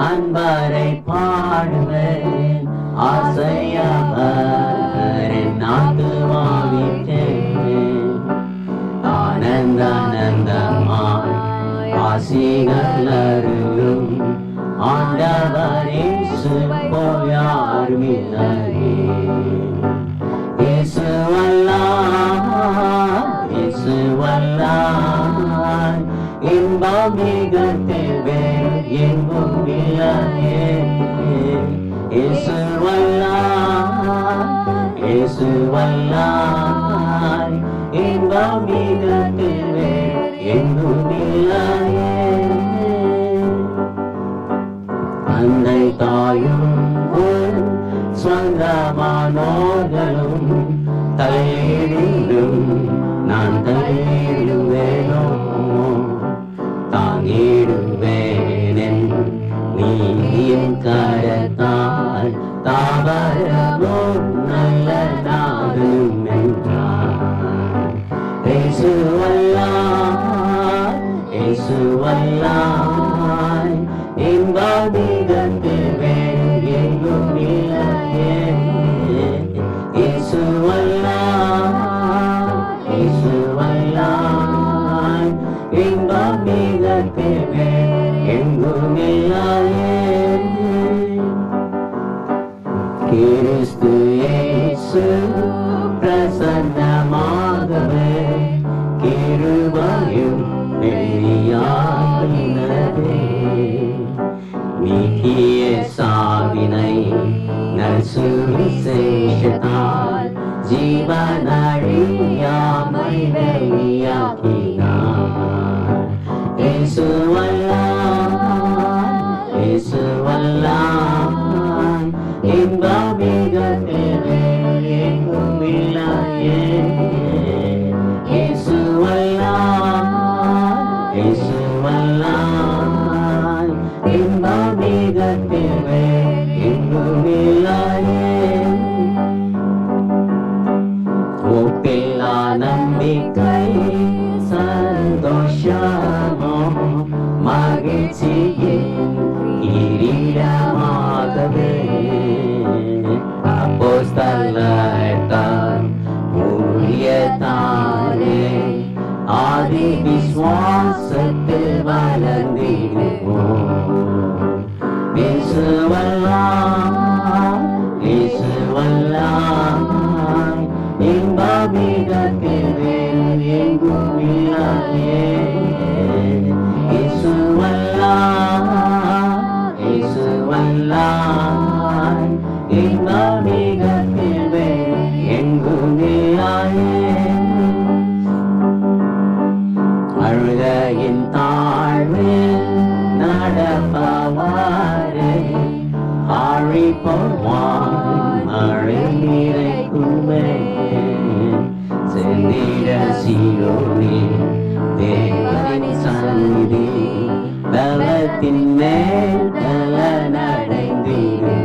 அன்பரை பாடுவேன். ஆசையவர் நாட்டுவாவிட்டேன் ஆனந்தானந்தமாய் ஆசிகளருளும் ஆண்டவரே போயாருமில்லையே இயேசுவல்லாய் இயேசுவல்லாய் இன்பமே இயேசுவல்லாய் இயேசுவல்லாய் இன்பம் மிகத்தில் எங்கும் இல்லையே அன்னை தாயும் சொந்தமானோர்களும் தலையிடும் நான் தலையிடுவேனோ தாய் தாவரமும் நல்ல நாகனும் என்றார் இயேசுவல்லாய் இயேசுவல்லாய் கிறிஸ்து இயேசு பிரசன்னமாகவே கிருபையும் வெளியாகினதே நீக்கிய சாவினை நற்சுவிசேஷத்தால் ஜீவனழியாமை வெளியாக்கினார் இயேசுவல்லாய் இன்பமிகத்தில் வேறு எங்கும் இல்லையே இயேசுவல்லாய் இயேசுவல்லாய் இன்பமிகத்தில் வேறு எங்கும் இல்லையே ஒப்பில்லா நம்பிக்கை சந்தோஷமோ மகிழ்ச்சியின் கிரீடமாகவே அப்போஸ்தலத்தால் ஊழியத்தாலே ஆதி விசுவாசத்தில் வளர்ந்திடுவோம் ஆழி போவான் மழை நிறைக்குமே செந்திட சீரோனி தேவனின் சந்நிதி பலத்தின் மேல் தல நடைந்திருப்போம்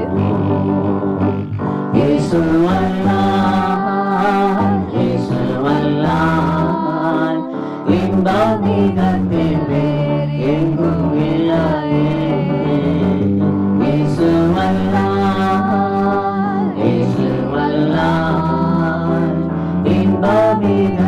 Amen.